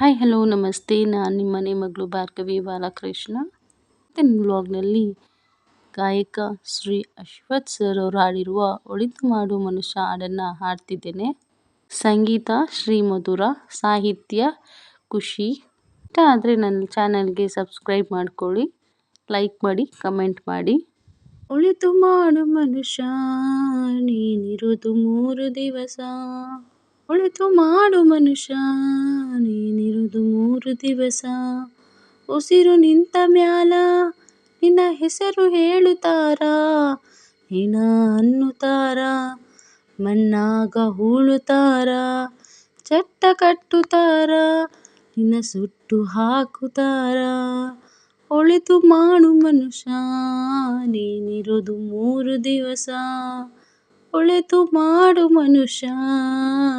Hi hello ನಮಸ್ತೆ. ನಾನು ನಿಮ್ಮ ಮನೆ ಮಗಳು ಭಾರ್ಗವಿ ಬಾಲಕೃಷ್ಣ. ಮತ್ತು ನಿಮ್ಮ ಬ್ಲಾಗ್ನಲ್ಲಿ ಗಾಯಕ ಶ್ರೀ ಅಶ್ವಥ್ ಸರ್ ಅವರು ಹಾಡಿರುವ ಒಳಿತು ಮಾಡು ಮನುಷ್ಯ ಹಾಡನ್ನು ಹಾಡ್ತಿದ್ದೇನೆ. ಸಂಗೀತ ಶ್ರೀ ಮಧುರ, ಸಾಹಿತ್ಯ, ಖುಷಿ. ಇಷ್ಟ ಆದರೆ ನನ್ನ ಚಾನಲ್ಗೆ ಸಬ್ಸ್ಕ್ರೈಬ್ ಮಾಡ್ಕೊಳ್ಳಿ. ಲೈಕ್ ಮಾಡಿ ಕಮೆಂಟ್ ಮಾಡಿ. ಒಳಿತು ಮಾಡು ಮನುಷ್ಯ, ನೀನಿರುವುದು ಮೂರು ದಿವಸ. ಒಳಿತು ಮಾಡು ಮನುಷ್ಯ ನೀನಿರುವುದು ಮೂರು ದಿವಸ. ಉಸಿರು ನಿಂತ ಮ್ಯಾಲ ನಿನ್ನ ಹೆಸರು ಹೇಳುತ್ತಾರ? ನಿನ ಅನ್ನುತ್ತಾರ? ಮಣ್ಣಾಗ ಹೂಳುತ್ತಾರ? ಚಟ್ಟ ಕಟ್ಟುತ್ತಾರ? ನಿನ್ನ ಸುಟ್ಟು ಹಾಕುತ್ತಾರ? ಒಳಿತು ಮಾಡು ಮನುಷ್ಯ, ನೀನಿರೋದು ಮೂರು ದಿವಸ. ಒಳಿತು ಮಾಡು ಮನುಷ್ಯ,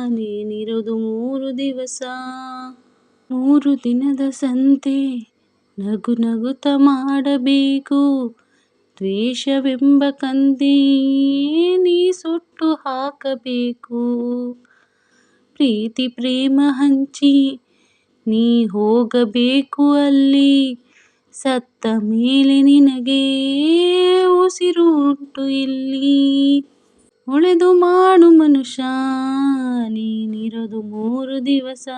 ನೀನಿರೋದು ಮೂರು ದಿವಸ. ಮೂರು ದಿನದ ಸಂತೆ ನಗು ನಗುತ ಮಾಡಬೇಕು. ದ್ವೇಷವೆಂಬ ನೀ ಸುಟ್ಟು ಹಾಕಬೇಕು. ಪ್ರೀತಿ ಪ್ರೇಮ ಹಂಚಿ ನೀ ಹೋಗಬೇಕು ಅಲ್ಲಿ. ಸತ್ತ ಮೇಲೆ ನಿನಗೆ ಉಸಿರು ಉಂಟು ಇಲ್ಲಿ. ಉಳಿದು ಮಾಡು ಮನುಷ್ಯ, ನೀನಿರೋದು ಮೂರು ದಿವಸ.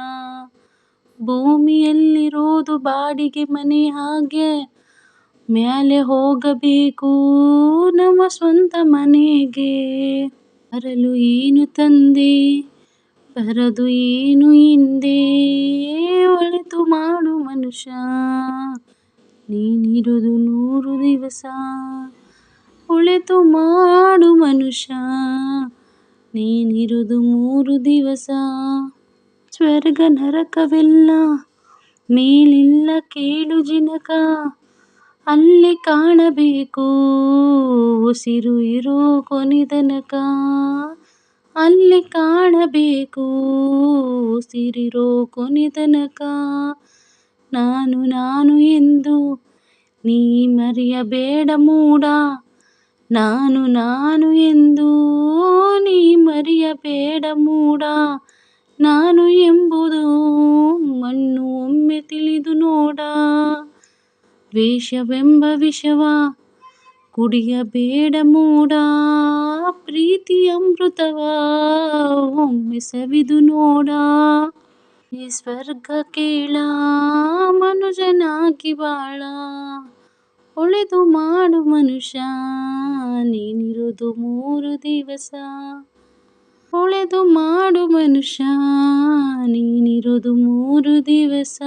ಭೂಮಿಯಲ್ಲಿರೋದು ಬಾಡಿಗೆ ಮನೆ ಹಾಗೆ. ಮ್ಯಾಲೆ ಹೋಗಬೇಕು ನಮ್ಮ ಸ್ವಂತ ಮನೆಗೆ. ಬರಲು ಏನು ತಂದೆ? ಬರದು ಏನು ಹಿಂದೆ? ಒಳಿತು ಮಾಡು ಮನುಷ್ಯ. ನೀನಿರೋದು ನೂರು ದಿವಸ. ಒಳಿತು ಮಾಡು ಮನುಷ್ಯ. ನೀನಿರೋದು ಮೂರು ದಿವಸ. ಸ್ವರ್ಗ ನರಕವೆಲ್ಲ. ಮೇಲಿಲ್ಲ ಕೇಳು ಜಿನಕ. ಅಲ್ಲಿ ಕಾಣಬೇಕು. ಉಸಿರು ಇರೋ ಕೊನಿದನಕ. ಅಲ್ಲಿ ಕಾಣಬೇಕು. ಉಸಿರಿರೋ ಕೊನಿದನಕ. ನಾನು ನಾನು ಎಂದು ನೀ ಮರೆಯಬೇಡ ಮೂಡ. ನಾನು ನಾನು ಎಂದು ನೀ ಮರೆಯಬೇಡ ಮೂಡ. ನಾನು ಎಂಬುದು ಮಣ್ಣು ಒಮ್ಮೆ ತಿಳಿದು ನೋಡ. ದ್ವೇಷವೆಂಬ ವಿಷವ ಕುಡಿಯಬೇಡ ಮೂಡ. ಪ್ರೀತಿ ಅಮೃತವ ಒಮ್ಮೆ ಸವಿದು ನೋಡ. ಈ ಸ್ವರ್ಗ ಕೇಳ, ಮನುಜನಾಗಿ ಬಾಳ. ಒಳೆದು ಮಾಡು ಮನುಷ್ಯ, ನೀನಿರುವುದು ಮೂರು ದಿವಸ. ಒಳೆದು ಮಾಡು ಮನುಷ್ಯ ನೀನಿರೋದು ಮೂರು ದಿವಸ.